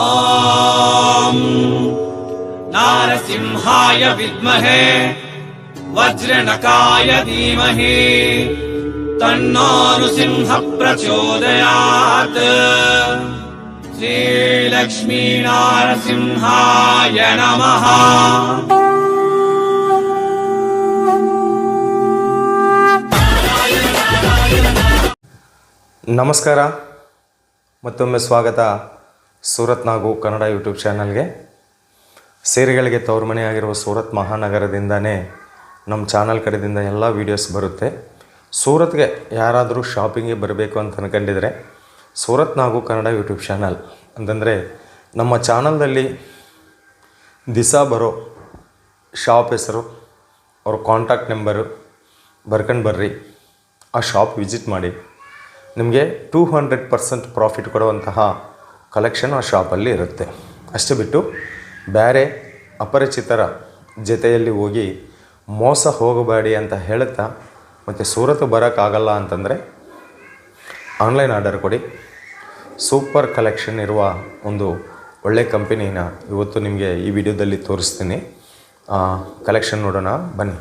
ॐ नारसिंहाय विद्महे वज्रनकाय धीमहि तन्नो नृसिंह प्रचोदयात् श्रीलक्ष्मीनारसिंहाय नमः ನಮಸ್ಕಾರ ಮತ್ತೊಮ್ಮೆ ಸ್ವಾಗತ ಸೂರತ್ ನಾಗು ಕನ್ನಡ ಯೂಟ್ಯೂಬ್ ಚಾನಲ್ಗೆ. ಸೀರೆಗಳಿಗೆ ತವರು ಆಗಿರುವ ಸೂರತ್ ಮಹಾನಗರದಿಂದನೇ ನಮ್ಮ ಚಾನಲ್ ಕಡೆಯಿಂದ ಎಲ್ಲ ವೀಡಿಯೋಸ್ ಬರುತ್ತೆ. ಸೂರತ್ಗೆ ಯಾರಾದರೂ ಶಾಪಿಂಗಿಗೆ ಬರಬೇಕು ಅಂತ ಅನ್ಕೊಂಡಿದ್ರೆ ಸೂರತ್ ನಾಗು ಕನ್ನಡ ಯೂಟ್ಯೂಬ್ ಚಾನಲ್. ಅಂತಂದರೆ ನಮ್ಮ ಚಾನಲ್ದಲ್ಲಿ ದಿಸಾ ಬರೋ ಶಾಪ್ ಹೆಸರು, ಅವ್ರ ಕಾಂಟ್ಯಾಕ್ಟ್ ನಂಬರು ಬರ್ಕೊಂಡು ಬರ್ರಿ. ಆ ಶಾಪ್ ವಿಸಿಟ್ ಮಾಡಿ. ನಿಮಗೆ ಟೂ ಹಂಡ್ರೆಡ್ ಪರ್ಸೆಂಟ್ ಪ್ರಾಫಿಟ್ ಕೊಡುವಂತಹ ಕಲೆಕ್ಷನ್ ಆ ಶಾಪಲ್ಲಿ ಇರುತ್ತೆ. ಅಷ್ಟು ಬಿಟ್ಟು ಬೇರೆ ಅಪರಿಚಿತರ ಜೊತೆಯಲ್ಲಿ ಹೋಗಿ ಮೋಸ ಹೋಗಬೇಡಿ ಅಂತ ಹೇಳುತ್ತಾ ಮತ್ತು ಸೂರತ್ ಬರೋಕ್ಕಾಗಲ್ಲ ಅಂತಂದರೆ ಆನ್ಲೈನ್ ಆರ್ಡರ್ ಕೊಡಿ. ಸೂಪರ್ ಕಲೆಕ್ಷನ್ ಇರುವ ಒಂದು ಒಳ್ಳೆ ಕಂಪನಿನ ಇವತ್ತು ನಿಮಗೆ ಈ ವಿಡಿಯೋದಲ್ಲಿ ತೋರಿಸ್ತೀನಿ. ಕಲೆಕ್ಷನ್ ನೋಡೋಣ, ಬನ್ನಿ.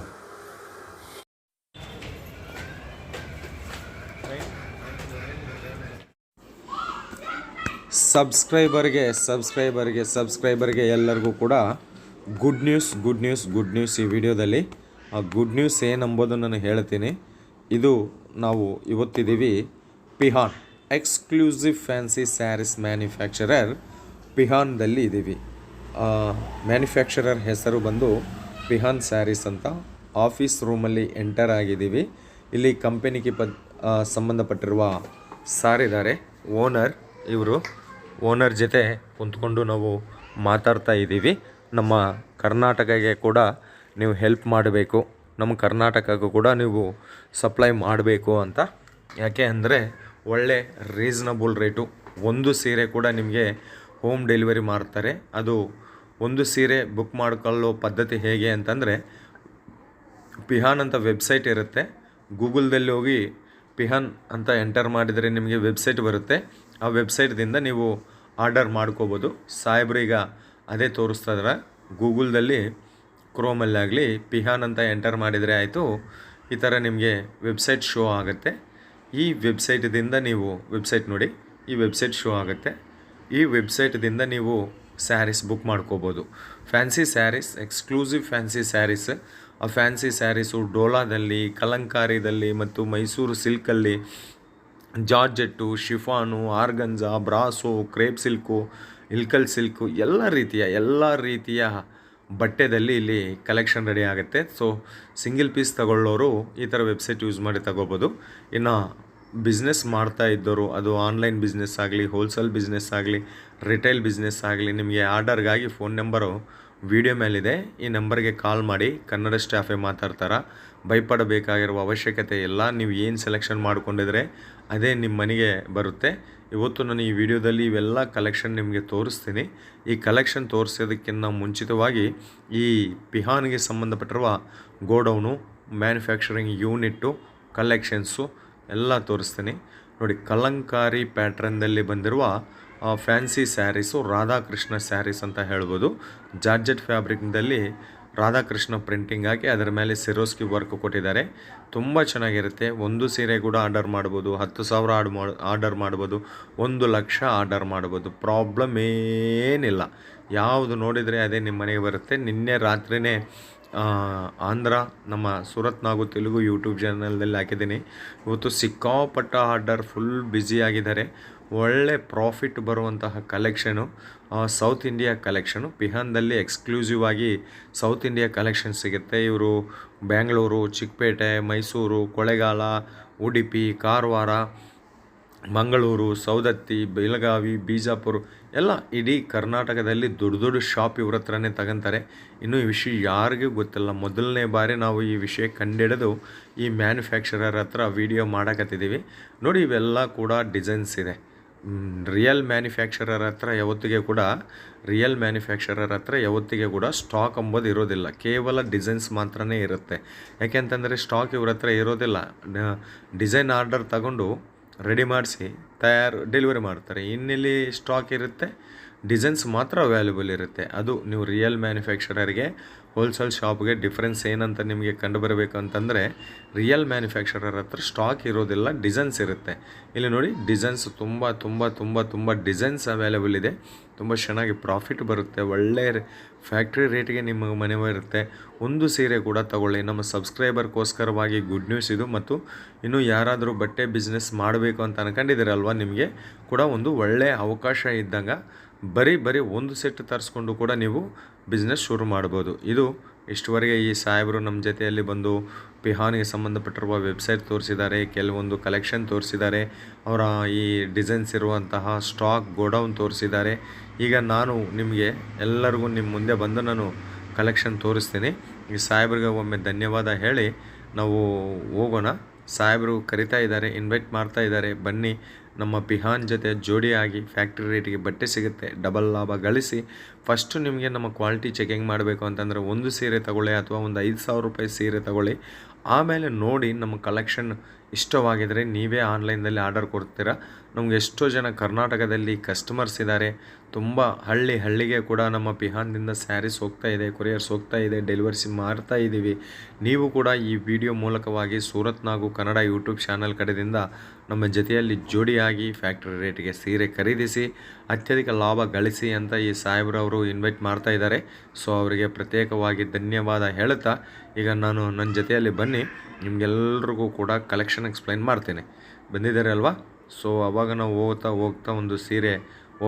ಸಬ್ಸ್ಕ್ರೈಬರ್ಗೆ ಸಬ್ಸ್ಕ್ರೈಬರ್ಗೆ ಸಬ್ಸ್ಕ್ರೈಬರ್ಗೆ ಎಲ್ಲರಿಗೂ ಕೂಡ good news good news good news ಈ ವಿಡಿಯೋದಲ್ಲಿ. ಆ ಗುಡ್ ನ್ಯೂಸ್ ಏನಂಬೋದು ನಾನು ಹೇಳ್ತೀನಿ. ಇದು ನಾವು ಇವತ್ತಿದ್ದೀವಿ Pihan exclusive fancy sarees manufacturer ಪಿಹಾನ್ದಲ್ಲಿ ಇದ್ದೀವಿ ಮ್ಯಾನುಫ್ಯಾಕ್ಚರರ್ ಹೆಸರು ಬಂದು ಪಿಹಾನ್ ಸ್ಯಾರೀಸ್ ಅಂತ ಆಫೀಸ್ ರೂಮಲ್ಲಿ ಎಂಟರ್ ಆಗಿದ್ದೀವಿ. ಇಲ್ಲಿ ಕಂಪೆನಿಗೆ ಪ ಸಂಬಂಧಪಟ್ಟಿರುವ ಸಾರಿದ್ದಾರೆ ಓನರ್ ಇವರು. ಓನರ್ ಜೊತೆ ಕುಂತ್ಕೊಂಡು ನಾವು ಮಾತಾಡ್ತಾ ಇದ್ದೀವಿ. ನಮ್ಮ ಕರ್ನಾಟಕಕ್ಕೆ ಕೂಡ ನೀವು ಹೆಲ್ಪ್ ಮಾಡಬೇಕು. ನಮ್ಮ ಕರ್ನಾಟಕಕ್ಕೂ ಕೂಡ ನೀವು ಸಪ್ಲೈ ಮಾಡಬೇಕು ಅಂತ. ಯಾಕೆ ಅಂದರೆ ಒಳ್ಳೆ ರೀಸನಬಲ್ ರೇಟು ಒಂದು ಸೀರೆ ಕೂಡ ನಿಮಗೆ ಹೋಮ್ ಡೆಲಿವರಿ ಮಾಡ್ತಾರೆ. ಅದು ಒಂದು ಸೀರೆ ಬುಕ್ ಮಾಡ್ಕೊಳ್ಳೋ ಪದ್ಧತಿ ಹೇಗೆ ಅಂತಂದರೆ ಪಿಹಾನ್ ಅಂತ ವೆಬ್ಸೈಟ್ ಇರುತ್ತೆ. ಗೂಗಲ್ದಲ್ಲಿ ಹೋಗಿ ಪಿಹಾನ್ ಅಂತ ಎಂಟರ್ ಮಾಡಿದರೆ ನಿಮಗೆ ವೆಬ್ಸೈಟ್ ಬರುತ್ತೆ. ಆ ವೆಬ್ಸೈಟ್ದಿಂದ ನೀವು ಆರ್ಡರ್ ಮಾಡ್ಕೋಬೋದು. ಸಾಯಬ್ರು ಈಗ ಅದೇ ತೋರಿಸ್ತಾ ಇದ್ದಾರೆ ಗೂಗಲ್ದಲ್ಲಿ ಕ್ರೋಮಲ್ಲಾಗಲಿ ಪಿಹಾನ್ ಅಂತ ಎಂಟರ್ ಮಾಡಿದರೆ ಆಯಿತು. ಈ ಥರ ನಿಮಗೆ ವೆಬ್ಸೈಟ್ ಶೋ ಆಗುತ್ತೆ. ಈ ವೆಬ್ಸೈಟ್ದಿಂದ ನೀವು ವೆಬ್ಸೈಟ್ ನೋಡಿ, ಈ ವೆಬ್ಸೈಟ್ ಶೋ ಆಗುತ್ತೆ. ಈ ವೆಬ್ಸೈಟ್ದಿಂದ ನೀವು ಸ್ಯಾರೀಸ್ ಬುಕ್ ಮಾಡ್ಕೋಬೋದು. Fancy sarees, exclusive fancy sarees. ಆ ಫ್ಯಾನ್ಸಿ ಸ್ಯಾರೀಸು ಡೋಲಾದಲ್ಲಿ, ಕಲಂಕಾರಿದಲ್ಲಿ ಮತ್ತು Mysuru ಸಿಲ್ಕಲ್ಲಿ georgette, chiffon organza brasso, crepe silk, Ilkal silk ಎಲ್ಲ ರೀತಿಯ ಎಲ್ಲ ರೀತಿಯ ಬಟ್ಟೆದಲ್ಲಿ ಇಲ್ಲಿ ಕಲೆಕ್ಷನ್ ರೆಡಿ ಆಗುತ್ತೆ. ಸೊ ಸಿಂಗಲ್ ಪೀಸ್ ತಗೊಳ್ಳೋರು ಈ ಥರ ವೆಬ್ಸೈಟ್ ಯೂಸ್ ಮಾಡಿ ತಗೋಬೋದು. ಇನ್ನು ಬಿಸ್ನೆಸ್ ಮಾಡ್ತಾ ಇದ್ದವರು ಅದು ಆನ್ಲೈನ್ ಬಿಸ್ನೆಸ್ ಆಗಲಿ, ಹೋಲ್ಸೇಲ್ ಬಿಸ್ನೆಸ್ ಆಗಲಿ, ರಿಟೈಲ್ ಬಿಸ್ನೆಸ್ ಆಗಲಿ, ನಿಮಗೆ ಆರ್ಡರ್ಗಾಗಿ ಫೋನ್ ನಂಬರು ವಿಡಿಯೋ ಮೇಲಿದೆ. ಈ ನಂಬರ್ಗೆ ಕಾಲ್ ಮಾಡಿ ಕನ್ನಡ ಸ್ಟಾಫೇ ಮಾತಾಡ್ತಾರ ಭಯಪಡಬೇಕಾಗಿರುವ ಅವಶ್ಯಕತೆ ಇಲ್ಲ ನೀವು ಏನು ಸೆಲೆಕ್ಷನ್ ಮಾಡ್ಕೊಂಡಿದ್ರೆ ಅದೇ ನಿಮ್ಮ ಮನೆಗೆ ಬರುತ್ತೆ. ಇವತ್ತು ನಾನು ಈ ವಿಡಿಯೋದಲ್ಲಿ ಇವೆಲ್ಲ ಕಲೆಕ್ಷನ್ ನಿಮಗೆ ತೋರಿಸ್ತೀನಿ. ಈ ಕಲೆಕ್ಷನ್ ತೋರಿಸೋದಕ್ಕಿಂತ ಮುಂಚಿತವಾಗಿ ಈ ಪಿಹಾನ್ಗೆ ಸಂಬಂಧಪಟ್ಟಿರುವ ಗೋಡೌನು ಮ್ಯಾನುಫ್ಯಾಕ್ಚರಿಂಗ್ ಯೂನಿಟ್ಟು ಕಲೆಕ್ಷನ್ಸು ಎಲ್ಲ ತೋರಿಸ್ತೀನಿ. ನೋಡಿ, ಕಲಂಕಾರಿ ಪ್ಯಾಟ್ರನ್ದಲ್ಲಿ ಬಂದಿರುವ ಫ್ಯಾನ್ಸಿ ಸ್ಯಾರೀಸು ರಾಧಾಕೃಷ್ಣ ಸ್ಯಾರೀಸ್ ಅಂತ ಹೇಳ್ಬೋದು. ಜಾರ್ಜೆಟ್ ಫ್ಯಾಬ್ರಿಕ್ದಲ್ಲಿ ರಾಧಾಕೃಷ್ಣ ಪ್ರಿಂಟಿಂಗ್ ಹಾಕಿ ಅದರ ಮೇಲೆ ಸಿರೋಸ್ಕಿ ವರ್ಕ್ ಕೊಟ್ಟಿದ್ದಾರೆ. ತುಂಬ ಚೆನ್ನಾಗಿರುತ್ತೆ. ಒಂದು ಸೀರೆ ಕೂಡ ಆರ್ಡರ್ ಮಾಡ್ಬೋದು. ಹತ್ತು ಸಾವಿರ ಆರ್ಡ್ ಮಾಡಿ ಆರ್ಡರ್ ಮಾಡ್ಬೋದು. ಒಂದು ಲಕ್ಷ ಆರ್ಡರ್ ಮಾಡ್ಬೋದು. ಪ್ರಾಬ್ಲಮ್ ಏನಿಲ್ಲ. ಯಾವುದು ನೋಡಿದರೆ ಅದೇ ನಿಮ್ಮ ಮನೆಗೆ ಬರುತ್ತೆ. ನಿನ್ನೆ ರಾತ್ರಿನೇ ಆ, ಆಂಧ್ರ ನಮ್ಮ ಸೂರತ್ ನಾಗು ತೆಲುಗು ಯೂಟ್ಯೂಬ್ ಚಾನಲ್ದಲ್ಲಿ ಹಾಕಿದ್ದೀನಿ. ಇವತ್ತು ಸಿಕ್ಕಾಪಟ್ಟ ಆರ್ಡರ್ ಫುಲ್ ಬ್ಯುಸಿಯಾಗಿದ್ದಾರೆ ಒಳ್ಳೆ ಪ್ರಾಫಿಟ್ ಬರುವಂತಹ ಕಲೆಕ್ಷನು ಸೌತ್ ಇಂಡಿಯಾ ಕಲೆಕ್ಷನು ಪಿಹಾನ್ದಲ್ಲಿ ಎಕ್ಸ್ಕ್ಲೂಸಿವ್ ಆಗಿ ಸೌತ್ ಇಂಡಿಯಾ ಕಲೆಕ್ಷನ್ ಸಿಗುತ್ತೆ. ಇವರು ಬ್ಯಾಂಗ್ಳೂರು ಚಿಕ್ಕಪೇಟೆ ಮೈಸೂರು ಕೊಳೆಗಾಲ ಉಡುಪಿ ಕಾರವಾರ ಮಂಗಳೂರು ಸೌದತ್ತಿ ಬೆಳಗಾವಿ ಬೀಜಾಪುರ ಎಲ್ಲ ಇಡೀ ಕರ್ನಾಟಕದಲ್ಲಿ ದೊಡ್ಡ ದೊಡ್ಡ ಶಾಪ್ ಇವ್ರ ಹತ್ರನೇ ತಗೊಂತಾರೆ. ಇನ್ನೂ ಈ ವಿಷಯ ಯಾರಿಗೂ ಗೊತ್ತಿಲ್ಲ. ಮೊದಲನೇ ಬಾರಿ ನಾವು ಈ ವಿಷಯ ಕಂಡಿಡಿದು ಈ ಮ್ಯಾನುಫ್ಯಾಕ್ಚರರ್ ಹತ್ರ ವಿಡಿಯೋ ಮಾಡಕತ್ತಿದ್ದೀವಿ. ನೋಡಿ ಇವೆಲ್ಲ ಕೂಡ ಡಿಸೈನ್ಸ್ ಇದೆ. ರಿಯಲ್ ಮ್ಯಾನುಫ್ಯಾಕ್ಚರರ್ ಹತ್ರ ಯಾವತ್ತಿಗೆ ಕೂಡ ರಿಯಲ್ ಮ್ಯಾನುಫ್ಯಾಕ್ಚರರ್ ಹತ್ರ ಯಾವತ್ತಿಗೆ ಕೂಡ ಸ್ಟಾಕ್ ಅಂಬೋದು ಇರೋದಿಲ್ಲ. ಕೇವಲ ಡಿಸೈನ್ಸ್ ಮಾತ್ರನೇ ಇರುತ್ತೆ. ಯಾಕೆಂತಂದರೆ ಸ್ಟಾಕ್ ಇವ್ರ ಹತ್ರ ಇರೋದಿಲ್ಲ. ಡಿಸೈನ್ ಆರ್ಡರ್ ತಗೊಂಡು ರೆಡಿ ಮಾಡಿಸಿ, ತಯಾರು ಡೆಲಿವರಿ ಮಾಡ್ತಾರೆ. ಇನ್ನಿಲ್ಲಿ ಸ್ಟಾಕ್ ಇರುತ್ತೆ ಡಿಸೈನ್ಸ್ ಮಾತ್ರ ಅವೈಲೇಬಲ್ ಇರುತ್ತೆ. ಅದು ನೀವು ರಿಯಲ್ ಮ್ಯಾನುಫ್ಯಾಕ್ಚರರ್ಗೆ ಹೋಲ್ಸೇಲ್ ಶಾಪ್ಗೆ ಡಿಫ್ರೆನ್ಸ್ ಏನಂತ ನಿಮಗೆ ಕಂಡು ಬರಬೇಕು ಅಂತಂದರೆ ರಿಯಲ್ ಮ್ಯಾನುಫ್ಯಾಕ್ಚರರ್ ಹತ್ರ ಸ್ಟಾಕ್ ಇರೋದಿಲ್ಲ ಡಿಸೈನ್ಸ್ ಇರುತ್ತೆ. ಇಲ್ಲಿ ನೋಡಿ ಡಿಸೈನ್ಸ್ ತುಂಬ ತುಂಬ ತುಂಬ ತುಂಬ ಡಿಸೈನ್ಸ್ ಅವೈಲೇಬಲ್ ಇದೆ. ತುಂಬ ಚೆನ್ನಾಗಿ ಪ್ರಾಫಿಟ್ ಬರುತ್ತೆ. ಒಳ್ಳೆಯ ಫ್ಯಾಕ್ಟ್ರಿ ರೇಟ್ಗೆ ನಿಮಗೆ ಮನೆ ಇರುತ್ತೆ. ಒಂದು ಸೀರೆ ಕೂಡ ತಗೊಳ್ಳಿ. ನಮ್ಮ ಸಬ್ಸ್ಕ್ರೈಬರ್ಗೋಸ್ಕರವಾಗಿ ಗುಡ್ ನ್ಯೂಸ್ ಇದು ಮತ್ತು ಇನ್ನು ಯಾರಾದರೂ ಬಟ್ಟೆ ಬಿಸ್ನೆಸ್ ಮಾಡಬೇಕು ಅಂತ ಅನ್ಕೊಂಡಿದ್ದೀರಲ್ವ ನಿಮಗೆ ಕೂಡ ಒಂದು ಒಳ್ಳೆಯ ಅವಕಾಶ ಇದ್ದಂಗೆ ಬರೀ ಬರೀ ಒಂದು ಸೆಟ್ ತರಿಸ್ಕೊಂಡು ಕೂಡ ನೀವು ಬಿಸ್ನೆಸ್ ಶುರು ಮಾಡ್ಬೋದು. ಇದು ಇಷ್ಟುವರೆಗೆ ಈ ಸಾಹೇಬರು ನಮ್ಮ ಜೊತೆಯಲ್ಲಿ ಬಂದು ಪಿಹಾನಿಗೆ ಸಂಬಂಧಪಟ್ಟಿರುವ ವೆಬ್ಸೈಟ್ ತೋರಿಸಿದ್ದಾರೆ, ಕೆಲವೊಂದು ಕಲೆಕ್ಷನ್ ತೋರಿಸಿದ್ದಾರೆ, ಅವರ ಈ ಡಿಸೈನ್ಸ್ ಇರುವಂತಹ ಸ್ಟಾಕ್ ಗೋಡೌನ್ ತೋರಿಸಿದ್ದಾರೆ. ಈಗ ನಾನು ನಿಮಗೆ ಎಲ್ಲರಿಗೂ ನಿಮ್ಮ ಮುಂದೆ ಬಂದು ನಾನು ಕಲೆಕ್ಷನ್ ತೋರಿಸ್ತೀನಿ. ಈ ಸಾಹೇಬ್ರಿಗೆ ಒಮ್ಮೆ ಧನ್ಯವಾದ ಹೇಳಿ ನಾವು ಹೋಗೋಣ. ಸಾಹೇಬರು ಕರಿತಾ ಇದ್ದಾರೆ ಇನ್ವೈಟ್ ಮಾಡ್ತಾ ಇದ್ದಾರೆ. ಬನ್ನಿ ನಮ್ಮ ಪಿಹಾನ್ ಜೊತೆ ಜೋಡಿಯಾಗಿ ಫ್ಯಾಕ್ಟ್ರಿ ರೇಟಿಗೆ ಬಟ್ಟೆ ಸಿಗುತ್ತೆ. ಡಬಲ್ ಲಾಭ ಗಳಿಸಿ ಫಸ್ಟು ನಿಮಗೆ ನಮ್ಮ ಕ್ವಾಲಿಟಿ ಚೆಕಿಂಗ್ ಮಾಡಬೇಕು ಅಂತಂದರೆ ಒಂದು ಸೀರೆ ತಗೊಳ್ಳಿ ಅಥವಾ ಒಂದು ಐದು ಸಾವಿರ ರೂಪಾಯಿ ಸೀರೆ ತಗೊಳ್ಳಿ. ಆಮೇಲೆ ನೋಡಿ ನಮ್ಮ ಕಲೆಕ್ಷನ್ ಇಷ್ಟವಾಗಿದ್ದರೆ ನೀವೇ ಆನ್ಲೈನಲ್ಲಿ ಆರ್ಡರ್ ಕೊಡ್ತೀರಾ? ನಮ್ಗೆ ಎಷ್ಟೋ ಜನ ಕರ್ನಾಟಕದಲ್ಲಿ ಕಸ್ಟಮರ್ಸ್ ಇದ್ದಾರೆ ತುಂಬ ಹಳ್ಳಿ ಹಳ್ಳಿಗೆ ಕೂಡ ನಮ್ಮ ಪಿಹಾನ್ದಿಂದ ಸ್ಯಾರೀಸ್ ಹೋಗ್ತಾ ಇದೆ ಕೊರಿಯರ್ಸ್ ಹೋಗ್ತಾ ಇದೆ ಡೆಲಿವರ್ಸಿ ಮಾಡ್ತಾ ಇದ್ದೀವಿ ನೀವು ಕೂಡ ಈ ವಿಡಿಯೋ ಮೂಲಕವಾಗಿ ಸೂರತ್ ನಾಗು ಕನ್ನಡ ಯೂಟ್ಯೂಬ್ ಚಾನಲ್ ಕಡೆಯಿಂದ ನಮ್ಮ ಜೊತೆಯಲ್ಲಿ ಜೋಡಿಯಾಗಿ ಫ್ಯಾಕ್ಟ್ರಿ ರೇಟ್ಗೆ ಸೀರೆ ಖರೀದಿಸಿ, ಅತ್ಯಧಿಕ ಲಾಭ ಗಳಿಸಿ ಅಂತ ಈ ಸಾಹೇಬ್ರವರು ಇನ್ವೈಟ್ ಮಾಡ್ತಾ ಇದ್ದಾರೆ. ಸೊ ಅವರಿಗೆ ಪ್ರತ್ಯೇಕವಾಗಿ ಧನ್ಯವಾದ ಹೇಳುತ್ತಾ, ಈಗ ನಾನು ನನ್ನ ಜೊತೆಯಲ್ಲಿ ಬನ್ನಿ, ನಿಮಗೆಲ್ರಿಗೂ ಕೂಡ ಕಲೆಕ್ಷನ್ ಎಕ್ಸ್ಪ್ಲೈನ್ ಮಾಡ್ತೇನೆ. ಬಂದಿದ್ದಾರೆ ಅಲ್ವಾ ಸೊ ಅವಾಗ ನಾವು ಹೋಗ್ತಾ ಹೋಗ್ತಾ ಒಂದು ಸೀರೆ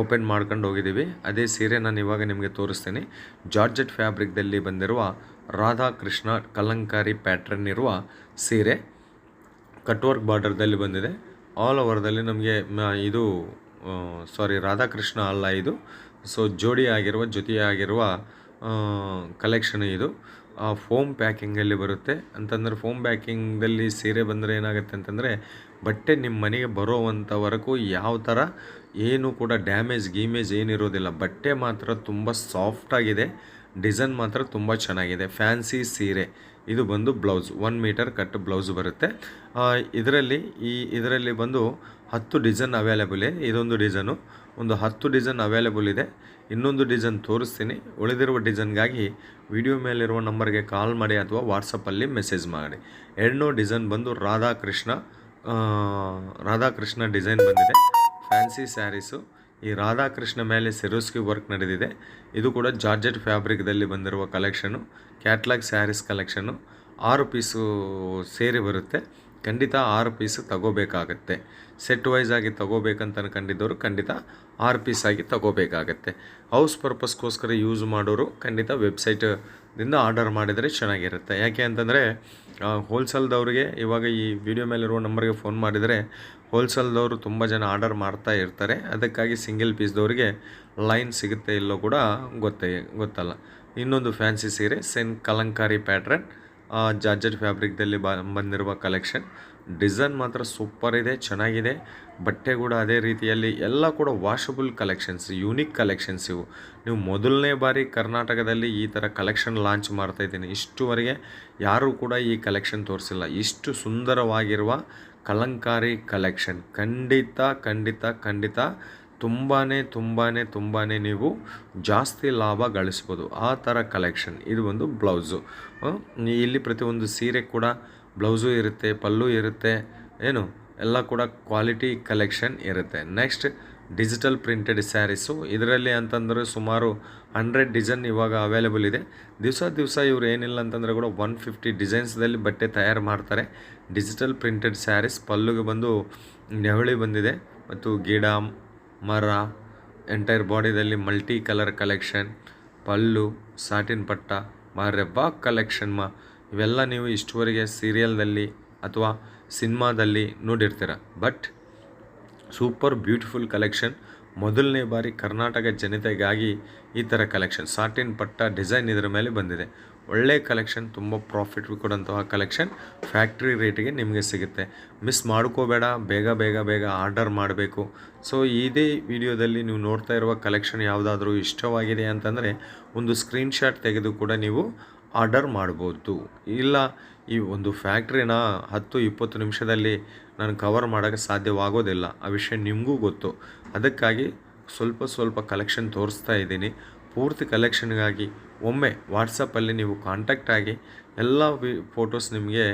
ಓಪನ್ ಮಾಡ್ಕೊಂಡು ಹೋಗಿದ್ದೀವಿ. ಅದೇ ಸೀರೆ ನಾನು ಇವಾಗ ನಿಮಗೆ ತೋರಿಸ್ತೀನಿ. ಜಾರ್ಜೆಟ್ ಫ್ಯಾಬ್ರಿಕ್ದಲ್ಲಿ ಬಂದಿರುವ ರಾಧಾಕೃಷ್ಣ ಕಲಂಕಾರಿ ಪ್ಯಾಟ್ರನ್ ಇರುವ ಸೀರೆ ಕಟ್ವರ್ಕ್ ಬಾರ್ಡರ್ದಲ್ಲಿ ಬಂದಿದೆ. ಆಲ್ ಓವರ್ದಲ್ಲಿ ನಮಗೆ ಇದು ಸಾರಿ ರಾಧಾಕೃಷ್ಣ ಅಲ್ಲ ಇದು. ಸೊ ಜೋಡಿ ಆಗಿರುವ ಜೊತೆಯಾಗಿರುವ ಕಲೆಕ್ಷನ್ ಇದು. ಫೋಮ್ ಪ್ಯಾಕಿಂಗಲ್ಲಿ ಬರುತ್ತೆ. ಅಂತಂದರೆ ಫೋಮ್ ಪ್ಯಾಕಿಂಗಲ್ಲಿ ಸೀರೆ ಬಂದರೆ ಏನಾಗುತ್ತೆ ಅಂತಂದರೆ ಬಟ್ಟೆ ನಿಮ್ಮ ಮನೆಗೆ ಬರೋವಂಥವರೆಗೂ ಯಾವ ಥರ ಏನು ಕೂಡ ಡ್ಯಾಮೇಜ್, ಗೀಮೇಜ್ ಏನಿರೋದಿಲ್ಲ. ಬಟ್ಟೆ ಮಾತ್ರ ತುಂಬ ಸಾಫ್ಟಾಗಿದೆ ಡಿಸೈನ್ ಮಾತ್ರ ತುಂಬ ಚೆನ್ನಾಗಿದೆ. ಫ್ಯಾನ್ಸಿ ಸೀರೆ. ಇದು ಬಂದು blouse. One metre cut blouse ಬರುತ್ತೆ. ಇದರಲ್ಲಿ ಈ, ಇದರಲ್ಲಿ ಬಂದು ಹತ್ತು ಡಿಸೈನ್ ಅವೈಲೇಬಲ್ ಇದೆ ಇದೊಂದು ಡಿಸೈನು. ಒಂದು ಹತ್ತು ಡಿಸೈನ್ ಅವೈಲೇಬಲ್ ಇದೆ. ಇನ್ನೊಂದು ಡಿಸೈನ್ ತೋರಿಸ್ತೀನಿ. ಉಳಿದಿರುವ ಡಿಸೈನ್ಗಾಗಿ ವಿಡಿಯೋ ಮೇಲಿರುವ ನಂಬರ್ಗೆ ಕಾಲ್ ಮಾಡಿ ಅಥವಾ ವಾಟ್ಸಪ್ಪಲ್ಲಿ ಮೆಸೇಜ್ ಮಾಡಿ. ಎರಡನೂ ಡಿಸೈನ್ ಬಂದು ರಾಧಾಕೃಷ್ಣ ರಾಧಾಕೃಷ್ಣ ಡಿಸೈನ್ ಬಂದಿದೆ. ಫ್ಯಾನ್ಸಿ ಸ್ಯಾರೀಸು ಈ ರಾಧಾಕೃಷ್ಣ ಮೇಲೆ ಸೆರೋಸ್ಕಿ ವರ್ಕ್ ನಡೆದಿದೆ. ಇದು ಕೂಡ ಜಾರ್ಜೆಟ್ ಫ್ಯಾಬ್ರಿಕ್ದಲ್ಲಿ ಬಂದಿರುವ ಕಲೆಕ್ಷನು ಕ್ಯಾಟ್ಲಾಗ್ ಸ್ಯಾರೀಸ್ ಕಲೆಕ್ಷನು ಆರು ಪೀಸು ಸೇರಿ ಬರುತ್ತೆ. ಖಂಡಿತ ಆರು ಪೀಸ್ ತಗೋಬೇಕಾಗತ್ತೆ. ಸೆಟ್ ವೈಸ್ ಆಗಿ ತಗೋಬೇಕಂತ ಅನ್ಕೊಂಡಿದ್ದವರು ಖಂಡಿತ ಆರು ಪೀಸ್ ಆಗಿ ತಗೋಬೇಕಾಗತ್ತೆ. ಹೌಸ್ ಪರ್ಪಸ್ಗೋಸ್ಕರ ಯೂಸ್ ಮಾಡೋರು ಖಂಡಿತ ವೆಬ್ಸೈಟ್ದಿಂದ ಆರ್ಡರ್ ಮಾಡಿದರೆ ಚೆನ್ನಾಗಿರುತ್ತೆ. ಯಾಕೆ ಅಂತಂದರೆ ಹೋಲ್ಸೇಲ್ದವ್ರಿಗೆ ಇವಾಗ ಈ ವಿಡಿಯೋ ಮೇಲಿರುವ ನಂಬರ್ಗೆ ಫೋನ್ ಮಾಡಿದರೆ, ಹೋಲ್ಸೇಲ್ದವರು ತುಂಬ ಜನ ಆರ್ಡರ್ ಮಾಡ್ತಾ ಇರ್ತಾರೆ. ಅದಕ್ಕಾಗಿ ಸಿಂಗಲ್ ಪೀಸ್ದವ್ರಿಗೆ ಲೈನ್ ಸಿಗುತ್ತೆ ಇಲ್ಲೋ ಕೂಡ ಗೊತ್ತೇ, ಗೊತ್ತಲ್ಲ. ಇನ್ನೊಂದು ಫ್ಯಾನ್ಸಿ ಸೀರೆ, ಸೆನ್ ಕಲಂಕಾರಿ ಪ್ಯಾಟ್ರನ್ ಜಾರ್ಜೆಟ್ ಫ್ಯಾಬ್ರಿಕ್ದಲ್ಲಿ ಬಂದಿರುವ ಕಲೆಕ್ಷನ್. ಡಿಸೈನ್ ಮಾತ್ರ ಸೂಪರ್ ಇದೆ, ಚೆನ್ನಾಗಿದೆ. ಬಟ್ಟೆ ಕೂಡ ಅದೇ ರೀತಿಯಲ್ಲಿ ಎಲ್ಲ ಕೂಡ ವಾಷಬಲ್ ಕಲೆಕ್ಷನ್ಸ್ ಯೂನಿಕ್ ಕಲೆಕ್ಷನ್ಸ್ ಇವು. ನೀವು ಮೊದಲನೇ ಬಾರಿ ಕರ್ನಾಟಕದಲ್ಲಿ ಈ ಥರ ಕಲೆಕ್ಷನ್ ಲಾಂಚ್ ಮಾಡ್ತಾ ಇದ್ದೀನಿ. ಇಷ್ಟುವರೆಗೆ ಯಾರೂ ಕೂಡ ಈ ಕಲೆಕ್ಷನ್ ತೋರಿಸಿಲ್ಲ. ಇಷ್ಟು ಸುಂದರವಾಗಿರುವ ಕಲಂಕಾರಿ ಕಲೆಕ್ಷನ್ ಖಂಡಿತ ಖಂಡಿತ ಖಂಡಿತ ತುಂಬಾ ತುಂಬಾ ತುಂಬಾ ನೀವು ಜಾಸ್ತಿ ಲಾಭ ಗಳಿಸ್ಬೋದು. ಆ ಥರ ಕಲೆಕ್ಷನ್ ಇದು ಒಂದು ಬ್ಲೌಸು ಇಲ್ಲಿ ಪ್ರತಿಯೊಂದು ಸೀರೆ ಕೂಡ ಬ್ಲೌಸು ಇರುತ್ತೆ, ಪಲ್ಲು ಇರುತ್ತೆ, ಏನು? ಎಲ್ಲ ಕೂಡ ಕ್ವಾಲಿಟಿ ಕಲೆಕ್ಷನ್ ಇರುತ್ತೆ. ನೆಕ್ಸ್ಟ್ ಡಿಜಿಟಲ್ ಪ್ರಿಂಟೆಡ್ ಸ್ಯಾರೀಸು ಇದರಲ್ಲಿ ಅಂತಂದರೆ ಸುಮಾರು ಹಂಡ್ರೆಡ್ ಡಿಸೈನ್ ಇವಾಗ ಅವೈಲೇಬಲ್ ಇದೆ. ದಿವಸ ದಿವಸ ಇವ್ರು ಏನಿಲ್ಲ ಅಂತಂದರೆ ಕೂಡ ಒನ್ ಫಿಫ್ಟಿ ಡಿಸೈನ್ಸ್ದಲ್ಲಿ ಬಟ್ಟೆ ತಯಾರು ಮಾಡ್ತಾರೆ. ಡಿಜಿಟಲ್ ಪ್ರಿಂಟೆಡ್ ಸ್ಯಾರೀಸ್ ಪಲ್ಲುಗೆ ಬಂದು ನೆವಳಿ ಬಂದಿದೆ. ಮತ್ತು ಗಿಡ, ಮರ entire ಬಾಡಿದಲ್ಲಿ multi colour collection pallu satin ಪಟ್ಟ ಮಾರೆಬ್ಬಾ ಕಲೆಕ್ಷನ್ ಮಾ. ಇವೆಲ್ಲ ನೀವು ಇಷ್ಟುವರೆಗೆ ಸೀರಿಯಲ್ದಲ್ಲಿ ಅಥವಾ ಸಿನಿಮಾದಲ್ಲಿ ನೋಡಿರ್ತೀರ. But super beautiful collection. ಮೊದಲನೇ ಬಾರಿ ಕರ್ನಾಟಕ ಜನತೆಗಾಗಿ ಈ ಥರ ಕಲೆಕ್ಷನ್. ಸಾಟಿನ್ ಪಟ್ಟ ಡಿಸೈನ್ ಇದರ ಮೇಲೆ ಬಂದಿದೆ. ಒಳ್ಳೆ ಕಲೆಕ್ಷನ್, ತುಂಬ ಪ್ರಾಫಿಟ್ ಕೊಡೋಂತಹ ಕಲೆಕ್ಷನ್ ಫ್ಯಾಕ್ಟ್ರಿ ರೇಟಿಗೆ ನಿಮಗೆ ಸಿಗುತ್ತೆ. ಮಿಸ್ ಮಾಡ್ಕೋಬೇಡ, ಬೇಗ ಬೇಗ ಬೇಗ ಆರ್ಡರ್ ಮಾಡಬೇಕು. ಸೊ, ಇದೇ ವಿಡಿಯೋದಲ್ಲಿ ನೀವು ನೋಡ್ತಾ ಇರುವ ಕಲೆಕ್ಷನ್ ಯಾವುದಾದ್ರೂ ಇಷ್ಟವಾಗಿದೆ ಅಂತಂದರೆ ಒಂದು ಸ್ಕ್ರೀನ್ಶಾಟ್ ತೆಗೆದು ಕೂಡ ನೀವು ಆರ್ಡರ್ ಮಾಡ್ಬೋದು. ಇಲ್ಲ, ಈ ಒಂದು ಫ್ಯಾಕ್ಟ್ರಿನ ಹತ್ತು, ಇಪ್ಪತ್ತು ನಿಮಿಷದಲ್ಲಿ ನಾನು ಕವರ್ ಮಾಡೋಕ್ಕೆ ಸಾಧ್ಯವಾಗೋದಿಲ್ಲ. ಆ ವಿಷಯ ನಿಮಗೂ ಗೊತ್ತು. ಅದಕ್ಕಾಗಿ ಸ್ವಲ್ಪ ಸ್ವಲ್ಪ ಕಲೆಕ್ಷನ್ ತೋರಿಸ್ತಾ ಇದ್ದೀನಿ. ಪೂರ್ತಿ ಕಲೆಕ್ಷನ್ಗಾಗಿ ಒಮ್ಮೆ ವಾಟ್ಸಪ್ಪಲ್ಲಿ ನೀವು ಕಾಂಟ್ಯಾಕ್ಟ್ ಆಗಿ ಎಲ್ಲ ವಿ ಫೋಟೋಸ್ ನಿಮಗೆ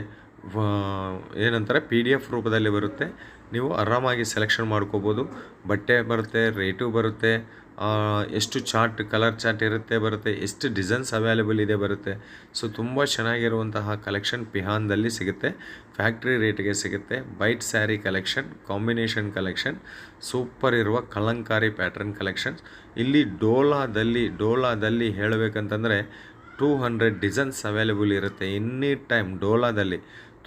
ಏನಂತಾರೆ ಪಿ ಡಿ ಎಫ್ ರೂಪದಲ್ಲಿ ಬರುತ್ತೆ. ನೀವು ಆರಾಮಾಗಿ ಸೆಲೆಕ್ಷನ್ ಮಾಡ್ಕೋಬೋದು. ಬಟ್ಟೆ ಬರುತ್ತೆ ರೇಟು ಬರುತ್ತೆ. ಎಷ್ಟು ಚಾರ್ಟ್, ಕಲರ್ ಚಾರ್ಟ್ ಇರುತ್ತೆ, ಬರುತ್ತೆ, ಎಷ್ಟು ಡಿಸೈನ್ಸ್ ಅವೈಲೇಬಲ್ ಇದೆ ಬರುತ್ತೆ. ಸೊ ತುಂಬ ಚೆನ್ನಾಗಿರುವಂತಹ ಕಲೆಕ್ಷನ್ ಪಿಹಾನ್ದಲ್ಲಿ ಸಿಗುತ್ತೆ. ಫ್ಯಾಕ್ಟ್ರಿ ರೇಟ್ಗೆ ಸಿಗುತ್ತೆ. Byte saree collection combination collection super ಇರುವ ಕಲಂಕಾರಿ ಪ್ಯಾಟ್ರನ್ ಕಲೆಕ್ಷನ್ಸ್ ಇಲ್ಲಿ ಡೋಲಾದಲ್ಲಿ ಡೋಲಾದಲ್ಲಿ ಹೇಳಬೇಕಂತಂದರೆ ಟೂ ಹಂಡ್ರೆಡ್ ಡಿಸೈನ್ಸ್ ಅವೈಲೇಬಲ್ ಇರುತ್ತೆ. ಎನಿ ಟೈಮ್ ಡೋಲಾದಲ್ಲಿ.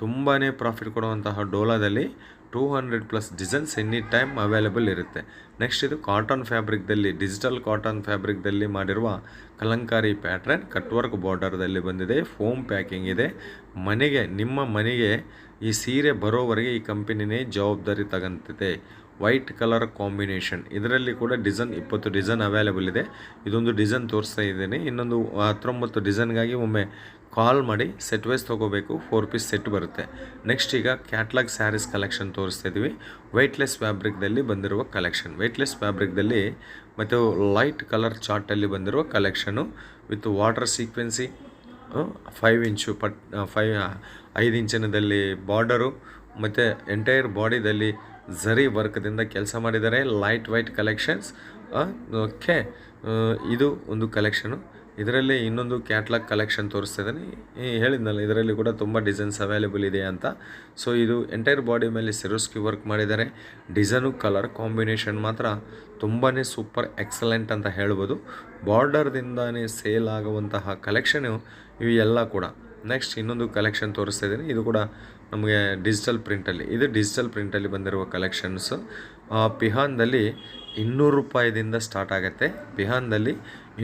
ತುಂಬಾ ಪ್ರಾಫಿಟ್ ಕೊಡುವಂತಹ ಡೋಲಾದಲ್ಲಿ two hundred plus designs any time available ಇರುತ್ತೆ. ನೆಕ್ಸ್ಟ್ ಇದು ಕಾಟನ್ ಫ್ಯಾಬ್ರಿಕ್ದಲ್ಲಿ ಡಿಜಿಟಲ್ ಕಾಟನ್ ಫ್ಯಾಬ್ರಿಕ್ದಲ್ಲಿ ಮಾಡಿರುವ ಕಲಂಕಾರಿ ಪ್ಯಾಟ್ರನ್ ಕಟ್ ವರ್ಕ್ ಬಾರ್ಡರ್ದಲ್ಲಿ ಬಂದಿದೆ ಫೋಮ್ ಪ್ಯಾಕಿಂಗ್ ಇದೆ. ಮನೆಗೆ, ನಿಮ್ಮ ಮನೆಗೆ ಈ ಸೀರೆ ಬರೋವರೆಗೆ ಈ ಕಂಪನಿನೇ ಜವಾಬ್ದಾರಿ ತಗಂತಿದೆ. ವೈಟ್ ಕಲರ್ ಕಾಂಬಿನೇಷನ್ ಇದರಲ್ಲಿ ಕೂಡ ಡಿಸೈನ್ ಇಪ್ಪತ್ತು ಡಿಸೈನ್ ಅವೈಲೇಬಲ್ ಇದೆ. ಇದೊಂದು ಡಿಸೈನ್ ತೋರಿಸ್ತಾ ಇದ್ದೀನಿ. ಇನ್ನೊಂದು ಹತ್ತೊಂಬತ್ತು ಡಿಸೈನ್ಗಾಗಿ ಒಮ್ಮೆ ಕಾಲ್ ಮಾಡಿ ಸೆಟ್ ವೈಸ್ ತೊಗೋಬೇಕು ಫೋರ್ ಪೀಸ್ ಸೆಟ್ ಬರುತ್ತೆ. ನೆಕ್ಸ್ಟ್ ಈಗ ಕ್ಯಾಟ್ಲಾಗ್ ಸ್ಯಾರೀಸ್ ಕಲೆಕ್ಷನ್ ತೋರಿಸ್ತಾ ಇದ್ದೀವಿ ವೆಯ್ಟ್ಲೆಸ್ ಫ್ಯಾಬ್ರಿಕ್ದಲ್ಲಿ ಬಂದಿರುವ ಕಲೆಕ್ಷನ್ ವೆಯ್ಟ್ಲೆಸ್ ಫ್ಯಾಬ್ರಿಕ್ದಲ್ಲಿ ಮತ್ತು ಲೈಟ್ ಕಲರ್ ಚಾರ್ಟಲ್ಲಿ ಬಂದಿರುವ collection with water sequence five inch ಪಟ್ ಫೈವ್ ಐದು ಇಂಚಿನದಲ್ಲಿ ಬಾರ್ಡರು ಮತ್ತು ಎಂಟೈರ್ ಬಾಡಿದಲ್ಲಿ ಝರಿ ವರ್ಕ್ದಿಂದ ಕೆಲಸ ಮಾಡಿದ್ದಾರೆ. ಲೈಟ್ ವೈಟ್ ಕಲೆಕ್ಷನ್ಸ್ ಓಕೆ ಇದು ಒಂದು ಕಲೆಕ್ಷನು ಇದರಲ್ಲಿ ಇನ್ನೊಂದು ಕ್ಯಾಟ್ಲಾಗ್ ಕಲೆಕ್ಷನ್ ತೋರಿಸ್ತಾ ಇದ್ದೀನಿ ಹೇಳಿದ್ನಲ್ಲ, ಇದರಲ್ಲಿ ಕೂಡ ತುಂಬ ಡಿಸೈನ್ಸ್ ಅವೈಲೇಬಲ್ ಇದೆ ಅಂತ. ಸೊ ಇದು ಎಂಟೈರ್ ಬಾಡಿ ಮೇಲೆ ಸಿರೋಸ್ಕಿ ವರ್ಕ್ ಮಾಡಿದ್ದಾರೆ. ಡಿಸೈನು ಕಲರ್ ಕಾಂಬಿನೇಷನ್ ಮಾತ್ರ ತುಂಬಾ ಸೂಪರ್ ಎಕ್ಸಲೆಂಟ್ ಅಂತ ಹೇಳ್ಬೋದು. ಬಾರ್ಡರ್ದಿಂದನೇ ಸೇಲ್ ಆಗುವಂತಹ ಕಲೆಕ್ಷನು ಇವು ಎಲ್ಲ ಕೂಡ. ನೆಕ್ಸ್ಟ್ ಇನ್ನೊಂದು ಕಲೆಕ್ಷನ್ ತೋರಿಸ್ತಾ ಇದ್ದೀನಿ ಇದು ಕೂಡ ನಮಗೆ ಡಿಜಿಟಲ್ ಪ್ರಿಂಟಲ್ಲಿ ಇದು ಡಿಜಿಟಲ್ ಪ್ರಿಂಟಲ್ಲಿ ಬಂದಿರುವ ಕಲೆಕ್ಷನ್ಸು ಪಿಹಾನ್ದಲ್ಲಿ ಇನ್ನೂರು ರೂಪಾಯಿದಿಂದ ಸ್ಟಾರ್ಟ್ ಆಗುತ್ತೆ. ಬಿಹಾನ್ದಲ್ಲಿ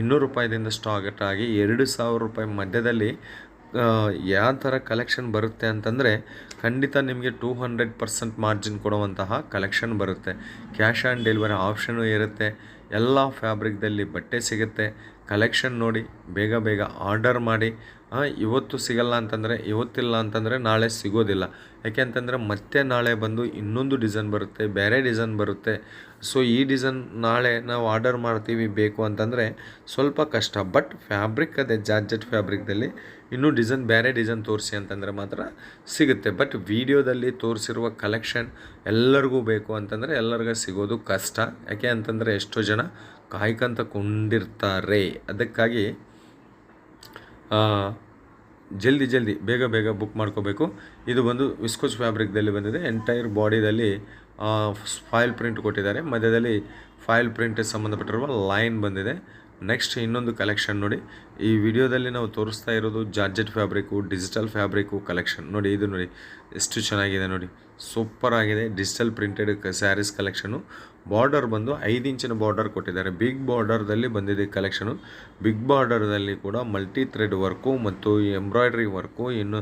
ಇನ್ನೂರು ರೂಪಾಯಿದಿಂದ ಸ್ಟಾರ್ಟ್ ಆಗಿ ಎರಡು ಸಾವಿರ ರೂಪಾಯಿ ಮಧ್ಯದಲ್ಲಿ ಯಾವ ಥರ ಕಲೆಕ್ಷನ್ ಬರುತ್ತೆ ಅಂತಂದರೆ ಖಂಡಿತ ನಿಮಗೆ ಟೂ ಹಂಡ್ರೆಡ್ ಪರ್ಸೆಂಟ್ ಮಾರ್ಜಿನ್ ಕೊಡುವಂತಹ ಕಲೆಕ್ಷನ್ ಬರುತ್ತೆ. ಕ್ಯಾಶ್ ಆನ್ ಡೆಲಿವರಿ ಆಪ್ಷನು ಇರುತ್ತೆ. ಎಲ್ಲ ಫ್ಯಾಬ್ರಿಕ್ದಲ್ಲಿ ಬಟ್ಟೆ ಸಿಗುತ್ತೆ. ಕಲೆಕ್ಷನ್ ನೋಡಿ, ಬೇಗ ಬೇಗ ಆರ್ಡರ್ ಮಾಡಿ. ಇವತ್ತು ಸಿಗಲ್ಲ ಅಂತಂದರೆ, ಇವತ್ತಿಲ್ಲ ಅಂತಂದರೆ ನಾಳೆ ಸಿಗೋದಿಲ್ಲ. ಯಾಕೆ ಅಂತಂದರೆ ಮತ್ತೆ ನಾಳೆ ಬಂದು ಇನ್ನೊಂದು ಡಿಸೈನ್ ಬರುತ್ತೆ, ಬೇರೆ ಡಿಸೈನ್ ಬರುತ್ತೆ. ಸೊ ಈ ಡಿಸೈನ್ ನಾಳೆ ನಾವು ಆರ್ಡರ್ ಮಾಡ್ತೀವಿ ಬೇಕು ಅಂತಂದರೆ ಸ್ವಲ್ಪ ಕಷ್ಟ. ಬಟ್ ಫ್ಯಾಬ್ರಿಕ್ ಅದೇ ಜಾರ್ಜೆಟ್ ಫ್ಯಾಬ್ರಿಕ್ದಲ್ಲಿ ಇನ್ನೂ ಡಿಸೈನ್ ಬೇರೆ ಡಿಸೈನ್ ತೋರಿಸಿ ಅಂತಂದರೆ ಮಾತ್ರ ಸಿಗುತ್ತೆ. ಬಟ್ ವಿಡಿಯೋದಲ್ಲಿ ತೋರಿಸಿರುವ ಕಲೆಕ್ಷನ್ ಎಲ್ಲರಿಗೂ ಬೇಕು ಅಂತಂದರೆ ಎಲ್ಲರಿಗೂ ಸಿಗೋದು ಕಷ್ಟ. ಯಾಕೆ ಅಂತಂದರೆ ಎಷ್ಟೋ ಜನ ಕಾಯ್ಕಂತ ಕೊಂಡಿರ್ತಾರೆ ಅದಕ್ಕಾಗಿ ಜಲ್ದಿ ಜಲ್ದಿ ಬೇಗ ಬೇಗ ಬುಕ್ ಮಾಡ್ಕೋಬೇಕು. ಇದು ಬಂದು ವಿಸ್ಕೋಚ್ ಫ್ಯಾಬ್ರಿಕ್ದಲ್ಲಿ ಬಂದಿದೆ. ಎಂಟೈರ್ ಬಾಡಿದಲ್ಲಿ ಫೈಲ್ ಪ್ರಿಂಟ್ ಕೊಟ್ಟಿದ್ದಾರೆ. ಮಧ್ಯದಲ್ಲಿ ಫೈಲ್ ಪ್ರಿಂಟ್ ಸಂಬಂಧಪಟ್ಟಿರುವ ಲೈನ್ ಬಂದಿದೆ. ನೆಕ್ಸ್ಟ್ ಇನ್ನೊಂದು ಕಲೆಕ್ಷನ್ ನೋಡಿ. ಈ ವಿಡಿಯೋದಲ್ಲಿ ನಾವು ತೋರಿಸ್ತಾ ಇರೋದು georgette fabric digital fabric collection ನೋಡಿ, ಇದು ನೋಡಿ. ಎಷ್ಟು ಚೆನ್ನಾಗಿದೆ ನೋಡಿ. ಸೂಪರ್ ಆಗಿದೆ. Digital printed sarees collection border ಬಂದು ಐದು ಇಂಚಿನ ಬಾರ್ಡರ್ ಕೊಟ್ಟಿದ್ದಾರೆ. ಬಿಗ್ ಬಾರ್ಡರ್ದಲ್ಲಿ ಬಂದಿದೆ ಕಲೆಕ್ಷನು ಬಿಗ್ ಬಾರ್ಡರ್ದಲ್ಲಿ ಕೂಡ ಮಲ್ಟಿ ಥ್ರೆಡ್ ವರ್ಕು ಮತ್ತು ಎಂಬ್ರಾಯ್ಡ್ರಿ ವರ್ಕು ಇನ್ನು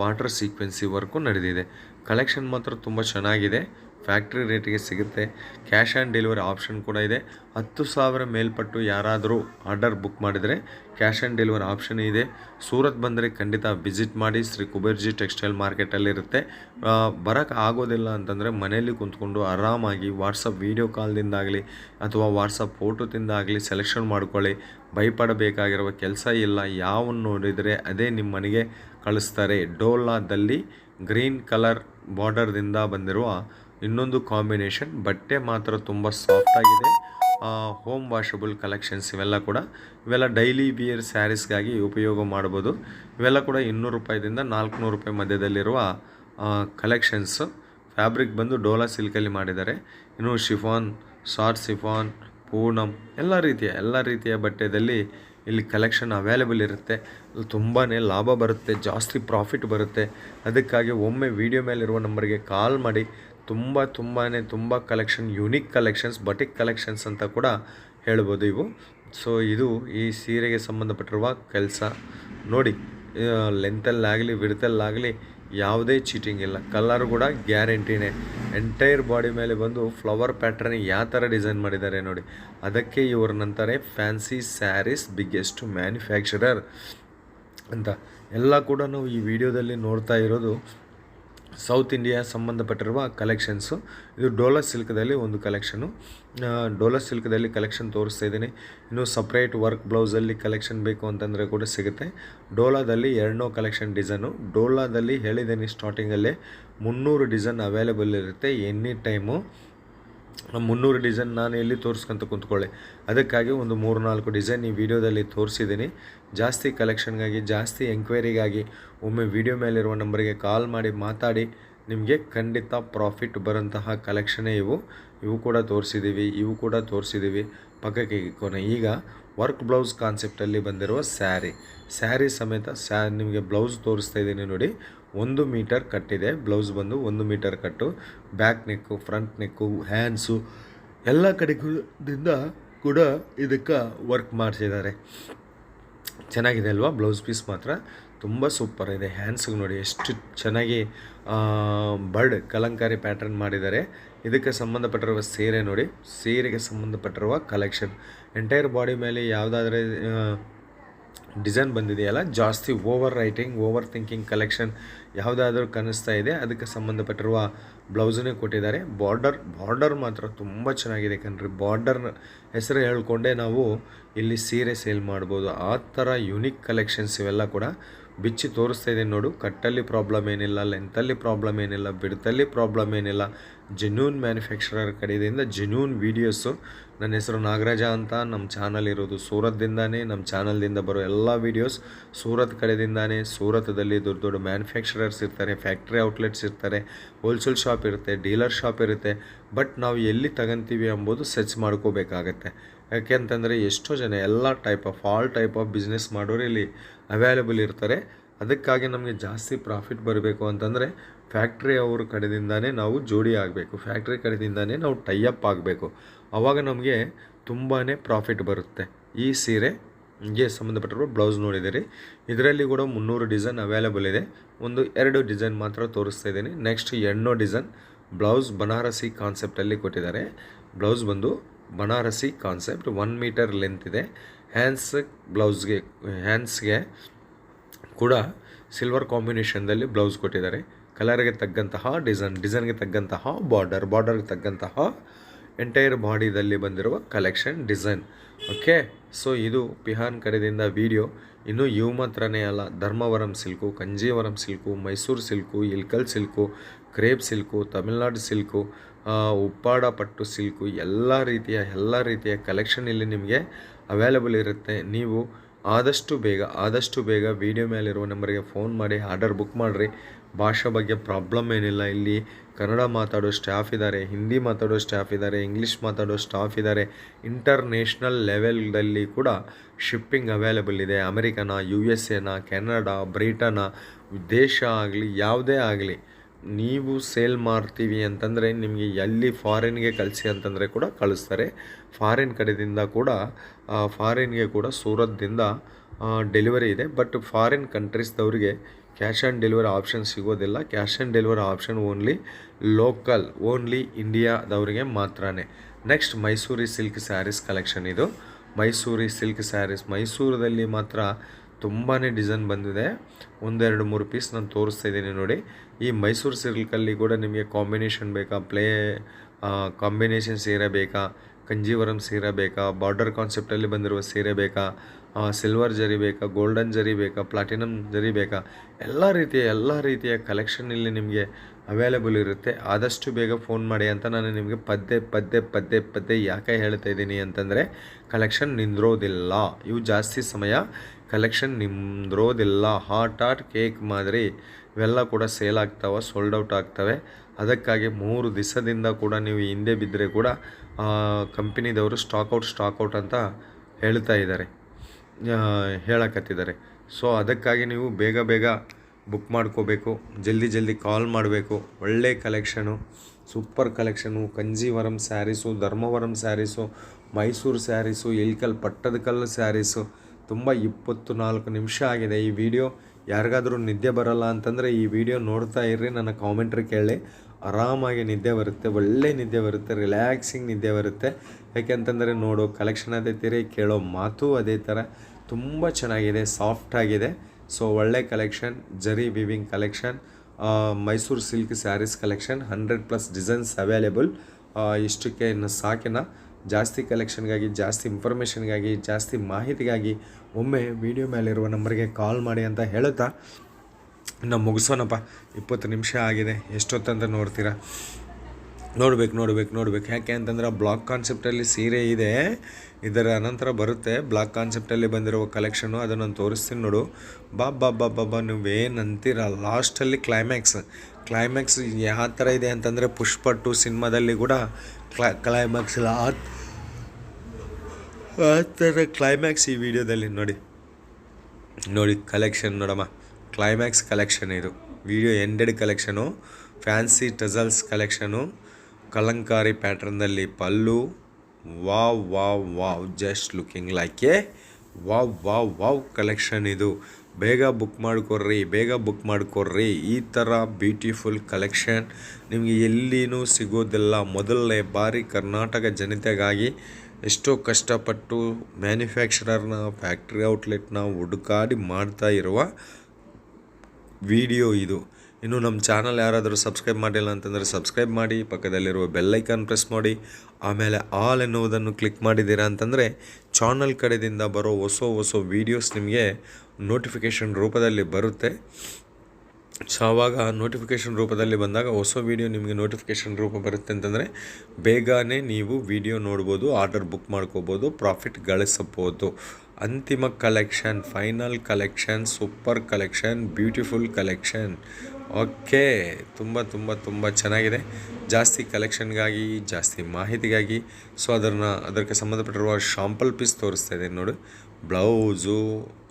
ವಾಟರ್ ಸೀಕ್ವೆನ್ಸಿ ವರ್ಕು ನಡೆದಿದೆ. ಕಲೆಕ್ಷನ್ ಮಾತ್ರ ತುಂಬ ಚೆನ್ನಾಗಿದೆ. ಫ್ಯಾಕ್ಟ್ರಿ ರೇಟಿಗೆ ಸಿಗುತ್ತೆ. ಕ್ಯಾಶ್ ಆನ್ ಡೆಲಿವರಿ ಆಪ್ಷನ್ ಕೂಡ ಇದೆ. ಹತ್ತು ಸಾವಿರ ಮೇಲ್ಪಟ್ಟು ಯಾರಾದರೂ ಆರ್ಡರ್ ಬುಕ್ ಮಾಡಿದರೆ ಕ್ಯಾಶ್ ಆನ್ ಡೆಲಿವರಿ ಆಪ್ಷನ್ ಇದೆ. ಸೂರತ್ ಬಂದರೆ ಖಂಡಿತ ವಿಸಿಟ್ ಮಾಡಿ. ಶ್ರೀ ಕುಬೇರ್ಜಿ ಟೆಕ್ಸ್ಟೈಲ್ ಮಾರ್ಕೆಟಲ್ಲಿರುತ್ತೆ ಬರೋಕ್ಕೆ ಆಗೋದಿಲ್ಲ ಅಂತಂದರೆ ಮನೆಯಲ್ಲಿ ಕುಂತ್ಕೊಂಡು ಆರಾಮಾಗಿ ವಾಟ್ಸಪ್ ವೀಡಿಯೋ ಕಾಲ್ದಿಂದಾಗಲಿ ಅಥವಾ ವಾಟ್ಸಪ್ ಫೋಟೋದಿಂದಾಗಲಿ ಸೆಲೆಕ್ಷನ್ ಮಾಡ್ಕೊಳ್ಳಿ. ಭಯಪಡಬೇಕಾಗಿರುವ ಕೆಲಸ ಇಲ್ಲ. ಯಾವನ್ನು ನೋಡಿದರೆ ಅದೇ ನಿಮ್ಮ ಮನೆಗೆ ಕಳಿಸ್ತಾರೆ. ಡೋಲಾದಲ್ಲಿ ಗ್ರೀನ್ ಕಲರ್ ಬಾರ್ಡರ್ದಿಂದ ಬಂದಿರುವ ಇನ್ನೊಂದು ಕಾಂಬಿನೇಷನ್. ಬಟ್ಟೆ ಮಾತ್ರ ತುಂಬ ಸಾಫ್ಟ್ ಆಗಿದೆ. ಹೋಮ್ ವಾಷಬಲ್ ಕಲೆಕ್ಷನ್ಸ್ ಇವೆಲ್ಲ ಕೂಡ. ಇವೆಲ್ಲ ಡೈಲಿ ಬಿಯರ್ ಸ್ಯಾರೀಸ್ಗಾಗಿ ಉಪಯೋಗ ಮಾಡ್ಬೋದು ಇವೆಲ್ಲ ಕೂಡ ಇನ್ನೂರು ರೂಪಾಯಿದಿಂದ ನಾಲ್ಕುನೂರು ರೂಪಾಯಿ ಮಧ್ಯದಲ್ಲಿರುವ ಕಲೆಕ್ಷನ್ಸು. ಫ್ಯಾಬ್ರಿಕ್ ಬಂದು ಡೋಲಾ ಸಿಲ್ಕಲ್ಲಿ ಮಾಡಿದ್ದಾರೆ. ಇನ್ನು ಶಿಫಾನ್ ಶಾರ್ಟ್ ಶಿಫಾನ್ ಪೂನಮ್ ಎಲ್ಲ ರೀತಿಯ ಎಲ್ಲ ರೀತಿಯ ಬಟ್ಟೆದಲ್ಲಿ ಇಲ್ಲಿ ಕಲೆಕ್ಷನ್ ಅವೈಲೇಬಲ್ ಇರುತ್ತೆ. ತುಂಬಾ ಲಾಭ ಬರುತ್ತೆ, ಜಾಸ್ತಿ ಪ್ರಾಫಿಟ್ ಬರುತ್ತೆ. ಅದಕ್ಕಾಗಿ ಒಮ್ಮೆ ವಿಡಿಯೋ ಮೇಲಿರುವ ನಂಬರ್ಗೆ ಕಾಲ್ ಮಾಡಿ. ತುಂಬ ತುಂಬಾ ತುಂಬ collection unique collections boutique collections ಅಂತ ಕೂಡ ಹೇಳ್ಬೋದು ಇವು. ಸೊ ಇದು ಈ ಸೀರೆಗೆ ಸಂಬಂಧಪಟ್ಟಿರುವ ಕೆಲಸ. ನೋಡಿ ಲೆಂತಲ್ಲಾಗಲಿ ವಿಡ್ತಲ್ಲಾಗಲಿ ಯಾವುದೇ ಚೀಟಿಂಗ್ ಇಲ್ಲ. ಕಲರ್ ಕೂಡ ಗ್ಯಾರಂಟಿನೇ ಎಂಟೈರ್ ಬಾಡಿ ಮೇಲೆ ಬಂದು ಫ್ಲವರ್ ಪ್ಯಾಟ್ರನ್ ಯಾವ ಥರ ಡಿಸೈನ್ ಮಾಡಿದ್ದಾರೆ ನೋಡಿ. ಅದಕ್ಕೆ ಇವ್ರನ್ನಂತಾರೆ ಫ್ಯಾನ್ಸಿ ಸ್ಯಾರೀಸ್ ಬಿಗ್ಗೆಸ್ಟ್ ಮ್ಯಾನುಫ್ಯಾಕ್ಚರರ್ ಅಂತ. ಎಲ್ಲ ಕೂಡ ನಾವು ಈ ವಿಡಿಯೋದಲ್ಲಿ ನೋಡ್ತಾ ಇರೋದು ಸೌತ್ ಇಂಡಿಯಾ ಸಂಬಂಧಪಟ್ಟಿರುವ ಕಲೆಕ್ಷನ್ಸು ಇದು ಡೋಲಾ ಸಿಲ್ಕ್ದಲ್ಲಿ ಒಂದು ಕಲೆಕ್ಷನು ಡೋಲಾ ಸಿಲ್ಕ್ದಲ್ಲಿ ಕಲೆಕ್ಷನ್ ತೋರಿಸ್ತಾ ಇದ್ದೀನಿ. ಇನ್ನು ಸಪ್ರೇಟ್ ವರ್ಕ್ ಬ್ಲೌಸಲ್ಲಿ ಕಲೆಕ್ಷನ್ ಬೇಕು ಅಂತಂದರೆ ಕೂಡ ಸಿಗುತ್ತೆ. ಡೋಲಾದಲ್ಲಿ ಎರಡನೋ ಕಲೆಕ್ಷನ್ ಡಿಸೈನು ಡೋಲಾದಲ್ಲಿ ಹೇಳಿದ್ದೀನಿ ಸ್ಟಾರ್ಟಿಂಗಲ್ಲೇ ಮುನ್ನೂರು ಡಿಸೈನ್ ಅವೈಲೇಬಲ್ ಇರುತ್ತೆ ಎನಿ ಟೈಮು ಮುನ್ನೂರು ಡಿಸೈನ್ ನಾನು ಎಲ್ಲಿ ತೋರಿಸ್ಕೊಂತ ಕುಂತ್ಕೊಳ್ಳಿ. ಅದಕ್ಕಾಗಿ ಒಂದು ಮೂರು ನಾಲ್ಕು ಡಿಸೈನ್ ಈ ವಿಡಿಯೋದಲ್ಲಿ ತೋರಿಸಿದ್ದೀನಿ. ಜಾಸ್ತಿ ಕಲೆಕ್ಷನ್ಗಾಗಿ, ಜಾಸ್ತಿ ಎಂಕ್ವೈರಿಗಾಗಿ ಒಮ್ಮೆ ವಿಡಿಯೋ ಮೇಲಿರುವ ನಂಬರಿಗೆ ಕಾಲ್ ಮಾಡಿ ಮಾತಾಡಿ. ನಿಮಗೆ ಖಂಡಿತ ಪ್ರಾಫಿಟ್ ಬರೋಂತಹ ಕಲೆಕ್ಷನೇ ಇವು. ಇವು ಕೂಡ ತೋರಿಸಿದ್ದೀವಿ, ಇವು ಕೂಡ ತೋರಿಸಿದ್ದೀವಿ. ಪಕ್ಕಕ್ಕೆ ಕೊನೆ. ಈಗ ವರ್ಕ್ ಬ್ಲೌಸ್ ಕಾನ್ಸೆಪ್ಟಲ್ಲಿ ಬಂದಿರುವ ಸ್ಯಾರಿ. ಸ್ಯಾರಿ ಸಮೇತ ಸ್ಯಾ ನಿಮಗೆ ಬ್ಲೌಸ್ ತೋರಿಸ್ತಾ ಇದ್ದೀನಿ ನೋಡಿ. ಒಂದು ಮೀಟರ್ ಕಟ್ಟಿದೆ, ಬ್ಲೌಸ್ ಬಂದು ಒಂದು metre cut, back neck, front neck, hands, ಎಲ್ಲ ಕಡೆಗಳಿಂದ ಕೂಡ ಇದಕ್ಕೆ ವರ್ಕ್ ಮಾಡಿಸಿದ್ದಾರೆ. ಚೆನ್ನಾಗಿದೆ ಅಲ್ವಾ? ಬ್ಲೌಸ್ ಪೀಸ್ ಮಾತ್ರ ತುಂಬ ಸೂಪರ್ ಇದೆ. ಹ್ಯಾಂಡ್ಸ್ಗೆ ನೋಡಿ, ಎಷ್ಟು ಚೆನ್ನಾಗಿ ಬರ್ಡ್ ಕಲಂಕಾರಿ ಪ್ಯಾಟರ್ನ್ ಮಾಡಿದ್ದಾರೆ. ಇದಕ್ಕೆ ಸಂಬಂಧಪಟ್ಟಿರುವ ಸೀರೆ ನೋಡಿ, ಸೀರೆಗೆ ಸಂಬಂಧಪಟ್ಟಿರುವ ಕಲೆಕ್ಷನ್. ಎಂಟೈರ್ ಬಾಡಿ ಮೇಲೆ ಯಾವುದಾದ್ರೆ ಡಿಸೈನ್ ಬಂದಿದೆಯಲ್ಲ, ಜಾಸ್ತಿ over writing over thinking collection ಯಾವುದಾದ್ರೂ ಕಾಣಿಸ್ತಾ ಇದೆ, ಅದಕ್ಕೆ ಸಂಬಂಧಪಟ್ಟಿರುವ ಬ್ಲೌಸನ್ನೇ ಕೊಟ್ಟಿದ್ದಾರೆ. ಬಾರ್ಡರ್ ಬಾರ್ಡರ್ ಮಾತ್ರ ತುಂಬ ಚೆನ್ನಾಗಿದೆ ಕಣ್ರಿ. ಬಾರ್ಡರ್ನ ಹೆಸರು ಹೇಳ್ಕೊಂಡೇ ನಾವು ಇಲ್ಲಿ ಸೀರೆ ಸೇಲ್ ಮಾಡ್ಬೋದು. ಆ ಥರ ಯುನಿಕ್ ಕಲೆಕ್ಷನ್ಸ್ ಇವೆಲ್ಲ ಕೂಡ ಬಿಚ್ಚಿ ತೋರಿಸ್ತಾ ಇದ್ದೀನಿ ನೋಡು. ಕಟ್ಟಲ್ಲಿ ಪ್ರಾಬ್ಲಮ್ ಏನಿಲ್ಲ ಲೆಂತಲ್ಲಿ ಪ್ರಾಬ್ಲಮ್ ಏನಿಲ್ಲ ಬಿಡ್ತಲ್ಲಿ ಪ್ರಾಬ್ಲಮ್ ಏನಿಲ್ಲ. ಜೆನ್ಯೂನ್ ಮ್ಯಾನುಫ್ಯಾಕ್ಚರರ್ ಕಡೆಯಿಂದ ಜೆನ್ಯೂನ್ ವೀಡಿಯೋಸು ನನ್ನ ಹೆಸರು ನಾಗರಾಜ ಅಂತ. ನಮ್ಮ ಚಾನಲ್ ಇರೋದು ಸೂರತ್ದಿಂದಾನೇ, ನಮ್ಮ ಚಾನಲ್ದಿಂದ ಬರೋ ಎಲ್ಲ ವೀಡಿಯೋಸ್ ಸೂರತ್ ಕಡೆಯಿಂದಾನೇ ಸೂರತದಲ್ಲಿ ದೊಡ್ಡ ದೊಡ್ಡ ಮ್ಯಾನುಫ್ಯಾಕ್ಚರರ್ಸ್ ಇರ್ತಾರೆ ಫ್ಯಾಕ್ಟ್ರಿ ಔಟ್ಲೆಟ್ಸ್ ಇರ್ತಾರೆ ಹೋಲ್ಸೇಲ್ ಶಾಪ್ ಇರುತ್ತೆ ಡೀಲರ್ ಶಾಪ್ ಇರುತ್ತೆ. ಬಟ್ ನಾವು ಎಲ್ಲಿ ತಗೊಂತೀವಿ ಎಂಬುದು ಸರ್ಚ್ ಮಾಡ್ಕೋಬೇಕಾಗತ್ತೆ. ಯಾಕೆ ಅಂತಂದರೆ ಎಷ್ಟೋ ಜನ, ಎಲ್ಲ type of all type of business ಮಾಡೋರು ಇಲ್ಲಿ ಅವೈಲೇಬಲ್ ಇರ್ತಾರೆ. ಅದಕ್ಕಾಗಿ ನಮಗೆ ಜಾಸ್ತಿ ಪ್ರಾಫಿಟ್ ಬರಬೇಕು ಅಂತಂದರೆ ಫ್ಯಾಕ್ಟ್ರಿ ಅವ್ರ ಕಡೆದಿಂದಾನೇ ನಾವು ಜೋಡಿ ಆಗಬೇಕು. ಫ್ಯಾಕ್ಟ್ರಿ ಕಡೆದಿಂದಾನೇ ನಾವು ಟೈಅಪ್ ಆಗಬೇಕು. ಆವಾಗ ನಮಗೆ ತುಂಬಾ ಪ್ರಾಫಿಟ್ ಬರುತ್ತೆ. ಈ ಸೀರೆ ಗೆ ಸಂಬಂಧಪಟ್ಟಿರುವ ಬ್ಲೌಸ್ ನೋಡಿದ್ದೀರಿ. ಇದರಲ್ಲಿ ಕೂಡ ಮುನ್ನೂರು ಡಿಸೈನ್ ಅವೈಲೇಬಲ್ ಇದೆ. ಒಂದು ಎರಡು ಡಿಸೈನ್ ಮಾತ್ರ ತೋರಿಸ್ತಾ ಇದ್ದೀನಿ. ನೆಕ್ಸ್ಟ್ ಎಣ್ಣೋ ಡಿಸೈನ್ ಬ್ಲೌಸ್ ಬನಾರಸಿ ಕಾನ್ಸೆಪ್ಟಲ್ಲಿ ಕೊಟ್ಟಿದ್ದಾರೆ. ಬ್ಲೌಸ್ ಬಂದು Banarasi concept one metre length ಇದೆ. ಹ್ಯಾಂಡ್ಸ್ ಬ್ಲೌಸ್ಗೆ ಹ್ಯಾಂಡ್ಸ್ಗೆ ಕೂಡ ಸಿಲ್ವರ್ ಕಾಂಬಿನೇಷನ್ದಲ್ಲಿ ಬ್ಲೌಸ್ ಕೊಟ್ಟಿದ್ದಾರೆ. ಕಲರ್ಗೆ ತಗ್ಗಂತಹ ಡಿಸೈನ್ ಡಿಸೈನ್ಗೆ ತಗ್ಗಂತಹ ಬಾರ್ಡರ್ ಬಾರ್ಡರ್ಗೆ ತಗ್ಗಂತಹ ಎಂಟೈರ್ ಬಾಡಿದಲ್ಲಿ ಬಂದಿರುವ ಕಲೆಕ್ಷನ್ ಡಿಸೈನ್ ಓಕೆ ಸೊ ಇದು ಪಿಹಾನ್ ಕರೆದಿಂದ ವಿಡಿಯೋ ಇನ್ನು ಇವು ಮಾತ್ರನೇ ಅಲ್ಲ. Dharmavaram silk Kanjeevaram silk Mysuru silk Ilkal silk crepe silk Tamil Nadu silk Uppada ಪಟ್ಟು ಸಿಲ್ಕು ಎಲ್ಲ ರೀತಿಯ ಎಲ್ಲ ರೀತಿಯ ಕಲೆಕ್ಷನ್ ಇಲ್ಲಿ ನಿಮಗೆ ಅವೈಲೇಬಲ್ ಇರುತ್ತೆ. ನೀವು ಆದಷ್ಟು ಬೇಗ ಆದಷ್ಟು ಬೇಗ ವಿಡಿಯೋ ಮೇಲಿರುವ ನಂಬರ್ಗೆ ಫೋನ್ ಮಾಡಿ ಆರ್ಡರ್ ಬುಕ್ ಮಾಡಿರಿ. ಭಾಷೆ ಬಗ್ಗೆ ಪ್ರಾಬ್ಲಮ್ ಏನಿಲ್ಲ. ಇಲ್ಲಿ ಕನ್ನಡ ಮಾತಾಡೋ ಸ್ಟಾಫ್ ಇದ್ದಾರೆ ಹಿಂದಿ ಮಾತಾಡೋ ಸ್ಟಾಫ್ ಇದ್ದಾರೆ ಇಂಗ್ಲೀಷ್ ಮಾತಾಡೋ ಸ್ಟಾಫ್ ಇದ್ದಾರೆ ಇಂಟರ್ನ್ಯಾಷನಲ್ ಲೆವೆಲ್ದಲ್ಲಿ ಕೂಡ ಶಿಪ್ಪಿಂಗ್ ಅವೈಲೇಬಲ್ ಇದೆ. ಅಮೆರಿಕನ ಯು ಎಸ್ ಎನ ಕೆನಡಾ ಬ್ರಿಟನ ದೇಶ ಆಗಲಿ, ಯಾವುದೇ ಆಗಲಿ. ನೀವು ಸೇಲ್ ಮಾಡ್ತೀವಿ ಅಂತಂದರೆ ನಿಮಗೆ ಎಲ್ಲಿ ಫಾರಿನ್ಗೆ ಕಳಿಸಿ ಅಂತಂದರೆ ಕೂಡ ಕಳಿಸ್ತಾರೆ. ಫಾರಿನ್ ಕಡೆದಿಂದ ಕೂಡ ಫಾರಿನ್ಗೆ ಕೂಡ ಸೂರತ್ದಿಂದ ಡೆಲಿವರಿ ಇದೆ. ಬಟ್ ಫಾರಿನ್ ಕಂಟ್ರೀಸ್ದವ್ರಿಗೆ ಕ್ಯಾಶ್ ಆನ್ ಡೆಲಿವರಿ ಆಪ್ಷನ್ ಸಿಗೋದಿಲ್ಲ. Cash on delivery option only local, only ಇಂಡಿಯಾದವ್ರಿಗೆ ಮಾತ್ರನೇ. Next Mysuri silk sarees collection ಇದು. ಮೈಸೂರಿ ಸಿಲ್ಕ್ ಸ್ಯಾರೀಸ್ ಮೈಸೂರಲ್ಲಿ ಮಾತ್ರ ತುಂಬಾ ಡಿಸೈನ್ ಬಂದಿದೆ. ಒಂದೆರಡು ಮೂರು ಪೀಸ್ ನಾನು ತೋರಿಸ್ತಾ ಇದ್ದೀನಿ ನೋಡಿ. ಈ ಮೈಸೂರು ಸಿಲ್ಕಲ್ಲಿ ಕೂಡ ನಿಮಗೆ ಕಾಂಬಿನೇಷನ್ ಬೇಕಾ, ಪ್ಲೇ ಕಾಂಬಿನೇಷನ್ ಸೀರೆ ಬೇಕಾ ಕಂಜೀವರಂ ಸೀರೆ ಬೇಕಾ? ಬಾರ್ಡರ್ ಕಾನ್ಸೆಪ್ಟಲ್ಲಿ ಬಂದಿರುವ ಸೀರೆ ಬೇಕಾ? ಸಿಲ್ವರ್ ಜರಿ ಬೇಕಾ? ಗೋಲ್ಡನ್ ಜರಿ ಬೇಕಾ? ಪ್ಲಾಟಿನಮ್ ಜರಿ ಬೇಕಾ? ಎಲ್ಲ ರೀತಿಯ ಎಲ್ಲ ರೀತಿಯ ಕಲೆಕ್ಷನ್ ಇಲ್ಲಿ ನಿಮಗೆ ಅವೈಲೇಬಲ್ ಇರುತ್ತೆ. ಆದಷ್ಟು ಬೇಗ ಫೋನ್ ಮಾಡಿ ಅಂತ ನಾನು ನಿಮಗೆ ಪದ್ದೆ ಪದ್ದೆ ಪದ್ದೆ ಪದ್ದೆ ಯಾಕೆ ಹೇಳ್ತಾ ಇದ್ದೀನಿ ಅಂತಂದರೆ ಕಲೆಕ್ಷನ್ ನಿಂದ್ರೋದಿಲ್ಲ. ಇವು ಜಾಸ್ತಿ ಸಮಯ ಕಲೆಕ್ಷನ್ ನಿಂದ್ರೋದಿಲ್ಲ. ಹಾಟ್ ಹಾಟ್ ಕೇಕ್ ಮಾದರಿ ಇವೆಲ್ಲ ಕೂಡ ಸೇಲ್ ಆಗ್ತಾವೆ ಸೋಲ್ಡ್ ಔಟ್ ಆಗ್ತವೆ. ಅದಕ್ಕಾಗಿ ಮೂರು ದಿವಸದಿಂದ ಕೂಡ ನೀವು ಹಿಂದೆ ಬಿದ್ದರೆ ಕೂಡ ಕಂಪ್ನಿದವರು ಸ್ಟಾಕ್ಔಟ್ ಸ್ಟಾಕ್ಔಟ್ ಅಂತ ಹೇಳ್ತಾ ಇದ್ದಾರೆ. ಹೇಳಕತ್ತಿದ್ದಾರೆ. ಸೊ ಅದಕ್ಕಾಗಿ ನೀವು ಬೇಗ ಬೇಗ ಬುಕ್ ಮಾಡ್ಕೋಬೇಕು. ಜಲ್ದಿ ಜಲ್ದಿ ಕಾಲ್ ಮಾಡಬೇಕು. ಒಳ್ಳೆ collection super collection Kanjeevaram sarees Dharmavaram sarees Mysuru sarees Ilkal Pattadakal sarees ತುಂಬ ಇಪ್ಪತ್ತು ನಾಲ್ಕು ನಿಮಿಷ ಆಗಿದೆ ಈ ವಿಡಿಯೋ ಯಾರಿಗಾದರೂ ನಿದ್ದೆ ಬರಲ್ಲ ಅಂತಂದರೆ ಈ ವಿಡಿಯೋ ನೋಡ್ತಾ ಇರ್ರಿ. ನನ್ನ ಕಾಮೆಂಟ್ರಿ ಕೇಳಿ. ಆರಾಮಾಗಿ ನಿದ್ದೆ ಬರುತ್ತೆ, ಒಳ್ಳೆ ನಿದ್ದೆ ಬರುತ್ತೆ ರಿಲ್ಯಾಕ್ಸಿಂಗ್ ನಿದ್ದೆ ಬರುತ್ತೆ. ಯಾಕೆಂತಂದರೆ ನೋಡೋ ಕಲೆಕ್ಷನ್ ಅದೇ ತೀರಿ, ಕೇಳೋ ಮಾತು ಅದೇ ಥರ ತುಂಬ ಚೆನ್ನಾಗಿದೆ ಸಾಫ್ಟ್ ಆಗಿದೆ. ಸೊ ಒಳ್ಳೆ collection zari weaving collection Mysuru silk sarees collection hundred plus designs available ಇಷ್ಟಕ್ಕೆ ಇನ್ನು ಸಾಕಿನ. ಜಾಸ್ತಿ ಕಲೆಕ್ಷನ್ಗಾಗಿ ಜಾಸ್ತಿ ಇನ್ಫಾರ್ಮೇಷನ್ಗಾಗಿ ಜಾಸ್ತಿ ಮಾಹಿತಿಗಾಗಿ ಒಮ್ಮೆ ವಿಡಿಯೋ ಮೇಲಿರುವ ನಂಬರ್ಗೆ ಕಾಲ್ ಮಾಡಿ ಅಂತ ಹೇಳುತ್ತಾ. ನಾವು ಮುಗಿಸೋಣಪ್ಪ. ಇಪ್ಪತ್ತು ನಿಮಿಷ ಆಗಿದೆ. ಎಷ್ಟೊತ್ತಂತ ನೋಡ್ತೀರಾ? ನೋಡ್ಬೇಕು ನೋಡ್ಬೇಕು ನೋಡ್ಬೇಕು. ಯಾಕೆ ಅಂತಂದ್ರೆ ಬ್ಲಾಕ್ ಕಾನ್ಸೆಪ್ಟಲ್ಲಿ ಸೀರೆ ಇದೆ. ಇದರ ಅನಂತರ ಬರುತ್ತೆ. ಬ್ಲಾಕ್ ಕಾನ್ಸೆಪ್ಟಲ್ಲಿ ಬಂದಿರುವ ಕಲೆಕ್ಷನು ಅದನ್ನು ನಾನು ತೋರಿಸ್ತೀನಿ ನೋಡು. ಬಾ ಬಾ ಬಾ ಬಾ ಬಾ ನೀವೇನು ಅಂತೀರ ಲಾಸ್ಟಲ್ಲಿ ಕ್ಲೈಮ್ಯಾಕ್ಸ್ ಕ್ಲೈಮ್ಯಾಕ್ಸ್ ಯಾವ ಥರ ಇದೆ ಅಂತಂದರೆ ಪುಷ್ಪ ಟು ಸಿನಿಮಾದಲ್ಲಿ ಕೂಡ ಕ್ಲೈ ಕ್ಲೈಮ್ಯಾಕ್ಸ್ ಇಲ್ಲ ಆ ಥರ ಕ್ಲೈಮ್ಯಾಕ್ಸ್ ಈ ವಿಡಿಯೋದಲ್ಲಿ ನೋಡಿ. ನೋಡಿ ಕಲೆಕ್ಷನ್ ನೋಡಮ್ಮ. ಕ್ಲೈಮ್ಯಾಕ್ಸ್ ಕಲೆಕ್ಷನ್ ಇದು. Video ended collection fancy tassels collection Kalamkari ಪ್ಯಾಟ್ರನ್ನಲ್ಲಿ pallu, wow wow wow just looking like a wow wow wow collection ಇದು. ಬೇಗ ಬುಕ್ ಮಾಡಿಕೊಡ್ರಿ, ಬೇಗ ಬುಕ್ ಮಾಡಿಕೊಡ್ರಿ. ಈ ಥರ ಬ್ಯೂಟಿಫುಲ್ ಕಲೆಕ್ಷನ್ ನಿಮಗೆ ಎಲ್ಲಿನೂ ಸಿಗೋದಿಲ್ಲ. ಮೊದಲನೇ ಬಾರಿ ಕರ್ನಾಟಕ ಜನತೆಗಾಗಿ ಎಷ್ಟೋ ಕಷ್ಟಪಟ್ಟು ಮ್ಯಾನುಫ್ಯಾಕ್ಚರರ್ನ ಫ್ಯಾಕ್ಟ್ರಿ ಔಟ್ಲೆಟ್ನ ಹುಡುಕಾಡಿ ಮಾಡ್ತಾ ಇರುವ ವಿಡಿಯೋ ಇದು. ಇನ್ನು ನಮ್ಮ ಚಾನಲ್ ಯಾರಾದರೂ ಸಬ್ಸ್ಕ್ರೈಬ್ ಮಾಡಿಲ್ಲ ಅಂತಂದರೆ ಸಬ್ಸ್ಕ್ರೈಬ್ ಮಾಡಿ, ಪಕ್ಕದಲ್ಲಿರುವ ಬೆಲ್ಲೈಕಾನ್ ಪ್ರೆಸ್ ಮಾಡಿ, ಆಮೇಲೆ ಆಲ್ ಎನ್ನುವುದನ್ನು ಕ್ಲಿಕ್ ಮಾಡಿದ್ದೀರಾ ಅಂತಂದರೆ ಚಾನಲ್ ಕಡೆಯಿಂದ ಬರೋ ಹೊಸ ಹೊಸ ವೀಡಿಯೋಸ್ ನಿಮಗೆ ನೋಟಿಫಿಕೇಷನ್ ರೂಪದಲ್ಲಿ ಬರುತ್ತೆ. ಸೊ ಆವಾಗ ನೋಟಿಫಿಕೇಷನ್ ರೂಪದಲ್ಲಿ ಬಂದಾಗ ಹೊಸ ವೀಡಿಯೋ ನಿಮಗೆ ನೋಟಿಫಿಕೇಷನ್ ರೂಪ ಬರುತ್ತೆ ಅಂತಂದರೆ ಬೇಗನೆ ನೀವು ವಿಡಿಯೋ ನೋಡ್ಬೋದು, ಆರ್ಡರ್ ಬುಕ್ ಮಾಡ್ಕೋಬೋದು, ಪ್ರಾಫಿಟ್ ಗಳಿಸಬಹುದು. ಅಂತಿಮ collection, final collection, super collection, beautiful collection. Okay, ತುಂಬ ತುಂಬ ತುಂಬ ಚೆನ್ನಾಗಿದೆ. ಜಾಸ್ತಿ ಕಲೆಕ್ಷನ್ಗಾಗಿ, ಜಾಸ್ತಿ ಮಾಹಿತಿಗಾಗಿ. ಸೊ ಅದನ್ನು, ಅದಕ್ಕೆ ಸಂಬಂಧಪಟ್ಟಿರುವ ಶಾಂಪಲ್ ಪೀಸ್ ತೋರಿಸ್ತಾ ಇದ್ದೀನಿ ನೋಡಿ. ಬ್ಲೌಸು,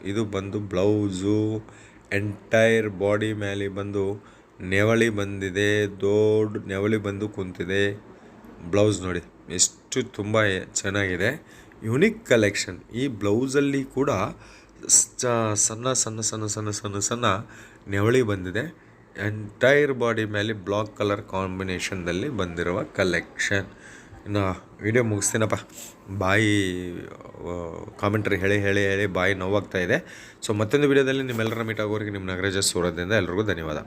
ಇದು ಬಂದು ಬ್ಲೌಸು. ಎಂಟೈರ್ ಬಾಡಿ ಮೇಲೆ ಬಂದು ನೆವಳಿ ಬಂದಿದೆ, ದೊಡ್ಡ ನೆವಳಿ ಬಂದು ಕುಂತಿದೆ. ಬ್ಲೌಸ್ ನೋಡಿ, ಎಷ್ಟು ತುಂಬ ಚೆನ್ನಾಗಿದೆ. Unique collection. ಈ ಬ್ಲೌಸಲ್ಲಿ ಕೂಡ ಸಣ್ಣ ಸಣ್ಣ ಸಣ್ಣ ಸಣ್ಣ ಸಣ್ಣ ಸಣ್ಣ ನೆವಳಿ ಬಂದಿದೆ. ಎಂಟೈರ್ ಬಾಡಿ ಮೇಲೆ ಬ್ಲಾಕ್ ಕಲರ್ ಕಾಂಬಿನೇಷನ್ನಲ್ಲಿ ಬಂದಿರುವ ಕಲೆಕ್ಷನ್. ಇನ್ನು ವಿಡಿಯೋ ಮುಗಿಸ್ತೀನಪ್ಪ. ಬಾಯಿ ಕಾಮೆಂಟ್ರಿ ಹೇಳಿ ಹೇಳಿ ಹೇಳಿ ಬಾಯಿ ನೋವಾಗ್ತಾ ಇದೆ. ಸೊ ಮತ್ತೊಂದು ವಿಡಿಯೋದಲ್ಲಿ ನಿಮ್ಮೆಲ್ಲರ ಮೀಟ್ ಆಗೋರಿಗೆ ನಿಮ್ಮ ನಗರಾಜ ಸೂರದಿಂದ ಎಲ್ರಿಗೂ ಧನ್ಯವಾದ.